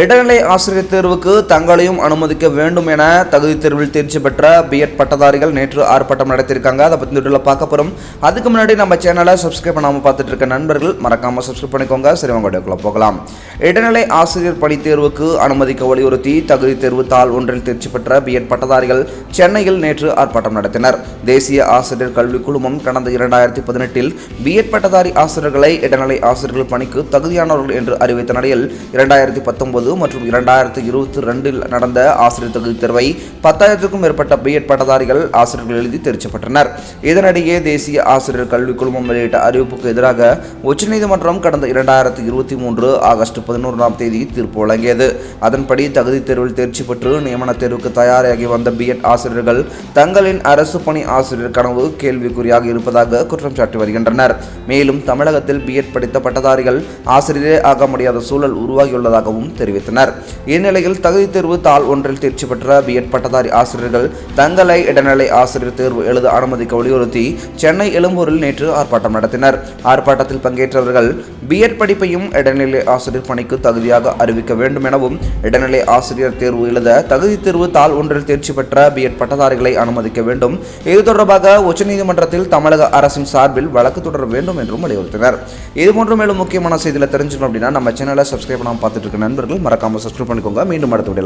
இடைநிலை ஆசிரியர் தேர்வுக்கு தங்களையும் அனுமதிக்க வேண்டும் என தகுதி தேர்வில் தேர்ச்சி பெற்ற பிஎட் பட்டதாரிகள் நேற்று ஆர்ப்பாட்டம் நடத்தியிருக்காங்க. அதை பற்றி வீடியோவில் பார்க்க போகிறோம் அதுக்கு முன்னாடி நம்ம சேனலை சப்ஸ்கிரைப் பண்ணாமல் பார்த்துட்டு இருக்க நண்பர்கள் மறக்காமல் சப்ஸ்கிரைப் பண்ணிக்கோங்க. சரி உங்க போகலாம். இடைநிலை ஆசிரியர் பணி தேர்வுக்கு அனுமதிக்க வலியுறுத்தி தகுதி தேர்வு தாள் ஒன்றில் தேர்ச்சி பெற்ற பிஎட் பட்டதாரிகள் சென்னையில் நேற்று ஆர்ப்பாட்டம் நடத்தினர். தேசிய ஆசிரியர் கல்விக் குழுமம் கடந்த இரண்டாயிரத்தி பதினெட்டில் பிஎட் பட்டதாரி ஆசிரியர்களை இடைநிலை ஆசிரியர்கள் பணிக்கு தகுதியானவர்கள் என்று அறிவித்த நிலையில் இரண்டாயிரத்தி பத்தொன்பது மற்றும் இரண்டாயிரத்து இருபத்தி ரெண்டில் நடந்த ஆசிரியர் தகுதி தேர்வை பத்தாயிரத்துக்கும் மேற்பட்ட பிஎட் பட்டதாரிகள் ஆசிரியர்கள் எழுதி தேர்ச்சி பெற்றனர் இதனிடையே தேசிய ஆசிரியர் கல்விக் குழுமம் வெளியிட்ட அறிவிப்புக்கு எதிராக உச்சநீதிமன்றம் கடந்த இரண்டாயிரத்தி இருபத்தி மூன்று ஆகஸ்ட் பதினோராம் தேதி தீர்ப்பு வழங்கியது. அதன்படி தகுதி தேர்வில் தேர்ச்சி பெற்று நியமன தேர்வுக்கு தயாராகி வந்த பிஎட் ஆசிரியர்கள் தங்களின் அரசு பணி ஆசிரியர் கனவு கேள்விக்குறியாக இருப்பதாக குற்றம் சாட்டி வருகின்றனர். மேலும் தமிழகத்தில் பிஎட் படித்த பட்டதாரிகள் ஆசிரியரே ஆக முடியாத சூழல் உருவாகியுள்ளதாகவும் தெரிவித்தனர். இந்நிலையில் தகுதி தேர்வு தாள் ஒன்றில் தேர்ச்சி பெற்ற பிஎட் பட்டதாரி ஆசிரியர்கள் தங்களை இடைநிலை ஆசிரியர் தேர்வு எழுத அனுமதிக்க வலியுறுத்தி சென்னை எழும்பூரில் நேற்று ஆர்ப்பாட்டம் நடத்தினர். ஆர்ப்பாட்டத்தில் பங்கேற்றவர்கள் பிஎட் படிப்பையும் இடைநிலை ஆசிரியர் பணிக்கு தகுதியாக அறிவிக்க வேண்டும் எனவும் இடைநிலை ஆசிரியர் தேர்வு எழுத தகுதி தேர்வு தாள் ஒன்றில் தேர்ச்சி பெற்ற பிஎட் பட்டதாரிகளை அனுமதிக்க வேண்டும். இது தொடர்பாக உச்சநீதிமன்றத்தில் தமிழக அரசின் சார்பில் வழக்கு தொடர வேண்டும் என்றும் வலியுறுத்தினர். இதுபோன்ற மேலும் முக்கியமான செய்திகளை தெரிஞ்சுக்கணும் அப்படின்னா நம்ம சேனலை சப்ஸ்கிரைப் பண்ணாமல் பார்த்துட்டு இருக்க நண்பர்கள் மறக்காமல் சப்ஸ்கிரைப் பண்ணிக்கோங்க. மீண்டும் அடுத்த வீடியோல